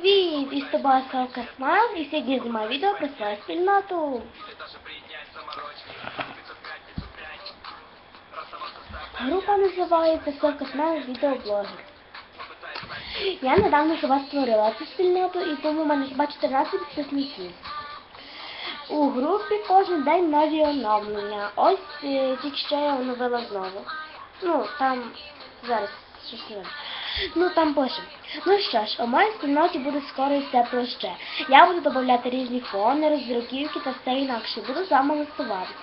Привіт! І з тобою Савка Смайл, і сьогодні знімаю відео про свою спільноту. Група називається Савка Смайл відеоблогер. Я недавно ж вас створила цю спільноту і тому в мене хіба 14 підписників. У групі кожен день нові оновлення. Ось е, тільки що я оновила знову. Ну, там зараз Ну там пише. Ну що ж, у моїй спільноті буде скоро і все проще. Я буду додати різні фони, роздруківки та все інакше. Буду з вами листуватися.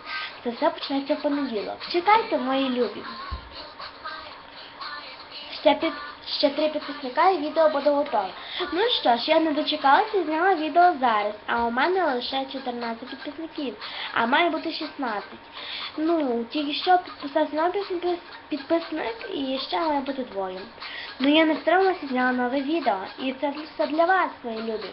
Це все почнеться в понеділок. Чекайте, мої любі. Ще під ще три підписника і відео буде готове. Ну що ж, я не дочекалася і зняла відео зараз, а у мене лише 14 підписників, а має бути 16. Ну, тільки що підписався новий підпис- підписник і ще має бути двоє. Ну я не втрималася і зняла нове відео. І це все для вас, мої любі.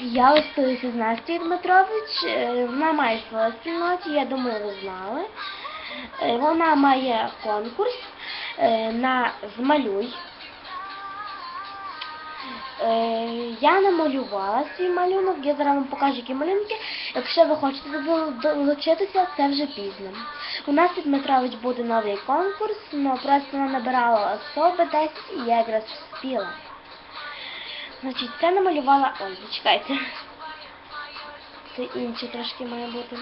Я листуюся з Настю Дмитрович. Е, Вона має свою спільноті, я думаю, ви знали. Е, Вона має конкурс на змалюй. Е, Я намалювала свій малюнок, я зараз вам покажу, які малюнки. Якщо ви хочете долучитися, це вже пізно. У нас від Дмитрович буде новий конкурс, але просто вона набирала особи десь і я якраз вспіла. Значить, це намалювала. Ой, зачекайте. Це інше трошки має бути.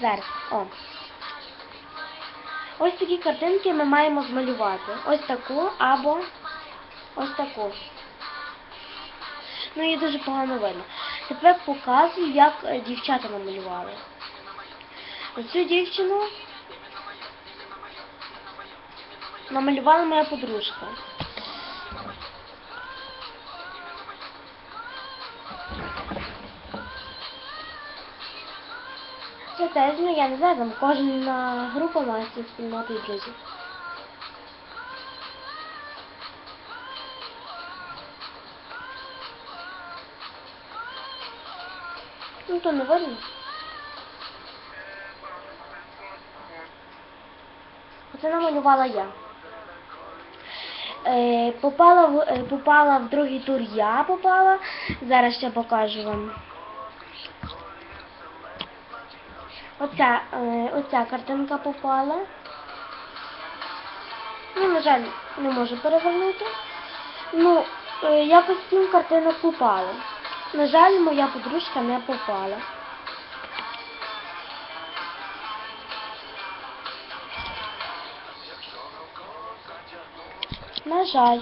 Зараз, о. Ось такі картинки ми маємо змалювати. Ось таку або ось таку. Ну, її дуже погано видно. Тепер показую, як е, дівчата намалювали. Оцю дівчину намалювала моя подружка. Це теж, ну я не знаю, там кожна група має свою спільноту друзів. Ну то не видно. Оце намалювала я. Е, попала, в, е, попала в другий тур я попала. Зараз ще покажу вам. Оця, е, оця картинка попала. Ну, на жаль, не можу перевернути. Ну, е, якось сім картинок попало. На жаль, моя подружка не попала. На жаль.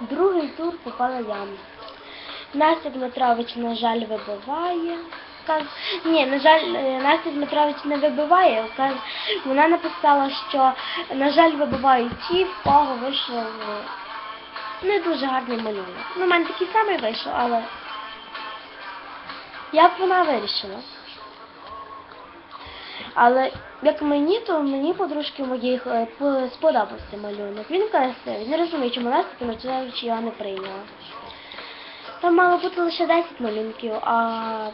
Другий тур попала я. Настя Дмитрович, на жаль, вибиває. Ні, на жаль, е, Настя Дмитрович не вибиває. Вона написала, що, на жаль, вибивають ті, в кого вийшов не дуже гарний малюнок. Ну, в мене такий самий вийшов, але як вона вирішила. Але як мені, то мені подружки моїх е, сподобався малюнок. Він красивий. Не розумію, чому Настя Дмитрович його не прийняла. Там мало бути лише 10 малюнків, а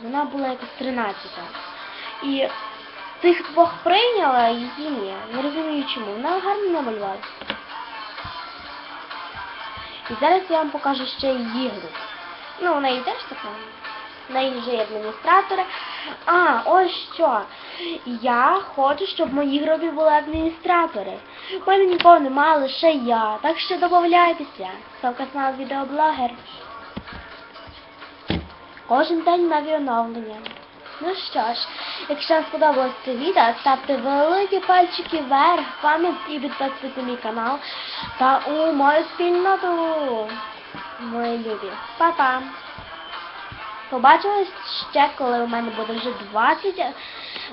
вона була якось 13. І тих двох прийняла, а її ні. Не розумію чому. Вона гарно намалювала. І зараз я вам покажу ще її гру. Ну, у неї теж така. В неї вже є адміністратори. А, ось що. Я хочу, щоб в моїй групі були адміністратори. У мене нікого немає, лише я. Так що додавайтеся. Ставка канал відеоблогер. Кожен день нові оновлення. Ну що ж, якщо вам сподобалось це відео, ставте великі пальчики вверх, комент і підписуйте мій канал та у мою спільноту. Мої любі. Па-па! Побачимось ще, коли у мене буде вже 20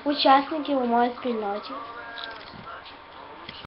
учасників у моїй спільноті.